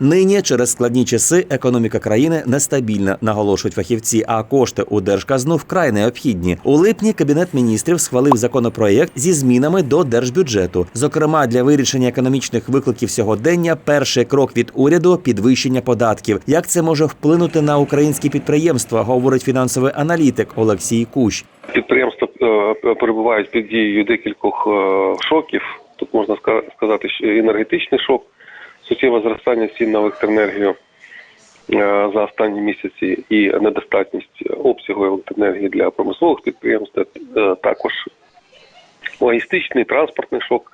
Нині через складні часи економіка країни нестабільна, наголошують фахівці. А кошти у держказну вкрай необхідні. У липні кабінет міністрів схвалив законопроєкт зі змінами до держбюджету. Зокрема, для вирішення економічних викликів сьогодення перший крок від уряду підвищення податків. Як це може вплинути на українські підприємства? Говорить фінансовий аналітик Олексій Кущ. Підприємства е, перебувають під дією декількох е, шоків. Тут можна сказати, що енергетичний шок, суттєве зростання цін на електроенергію е, за останні місяці і недостатність обсягу електроенергії для промислових підприємств, е, також логістичний транспортний шок,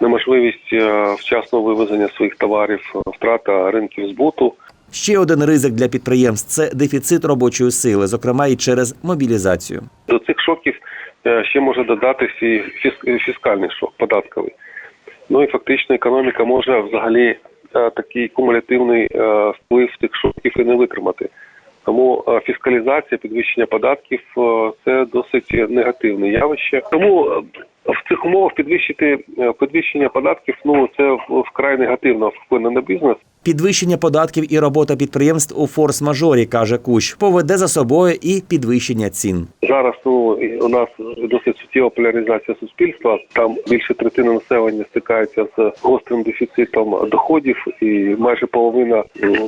неможливість е, вчасного вивезення своїх товарів, втрата ринків збуту. Ще один ризик для підприємств це дефіцит робочої сили, зокрема і через мобілізацію. До цих шоків ще може додатися і фіс- фіскальний шок, податковий. Ну і фактично економіка може взагалі такий кумулятивний е, вплив цих шоків і не витримати. Тому е, фіскалізація, підвищення податків е, це досить негативне явище. Тому е, в цих умовах підвищити е, підвищення податків ну це вкрай негативно вплине на бізнес. Підвищення податків і робота підприємств у форс-мажорі, каже Кущ, поведе за собою і підвищення цін. Зараз ну у нас досить суттєва поляризація суспільства. Там більше третини населення стикається з гострим дефіцитом доходів, і майже половина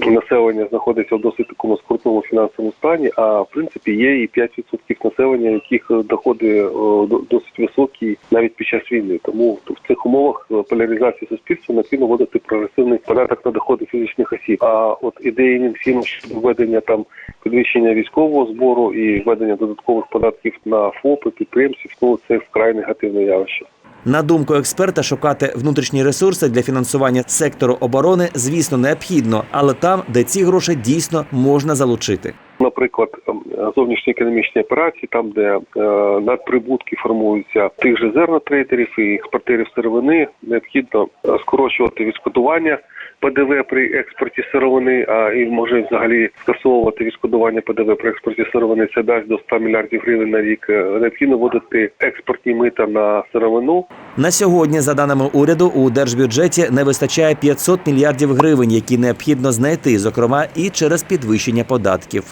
населення знаходиться в досить такому скрутному фінансовому стані. А в принципі є і 5% населення, яких доходи до- досить високі навіть під час війни. Тому в цих умовах е, поляризації суспільства необхідно вводити прогресивний податок на доходи фізичних осіб. А от ідеї всім щодо введення там підвищення військового збору і введення додаткових податків на ФОПи, підприємців, ну це вкрай негативне явище. На думку експерта, шукати внутрішні ресурси для фінансування сектору оборони, звісно, необхідно, але там, де ці гроші дійсно можна залучити. Наприклад, ем, зовнішні економічні операції, там де е, надприбутки формуються тих же зернотрейдерів і експортерів сировини, необхідно е, скорочувати відшкодування ПДВ при експорті сировини, а і може взагалі скасовувати відшкодування ПДВ при експорті сировини. Це дасть до 100 мільярдів гривень на рік. Е, Необхідно вводити експортні мита на сировину. На сьогодні, за даними уряду, у держбюджеті не вистачає 500 мільярдів гривень, які необхідно знайти, зокрема і через підвищення податків.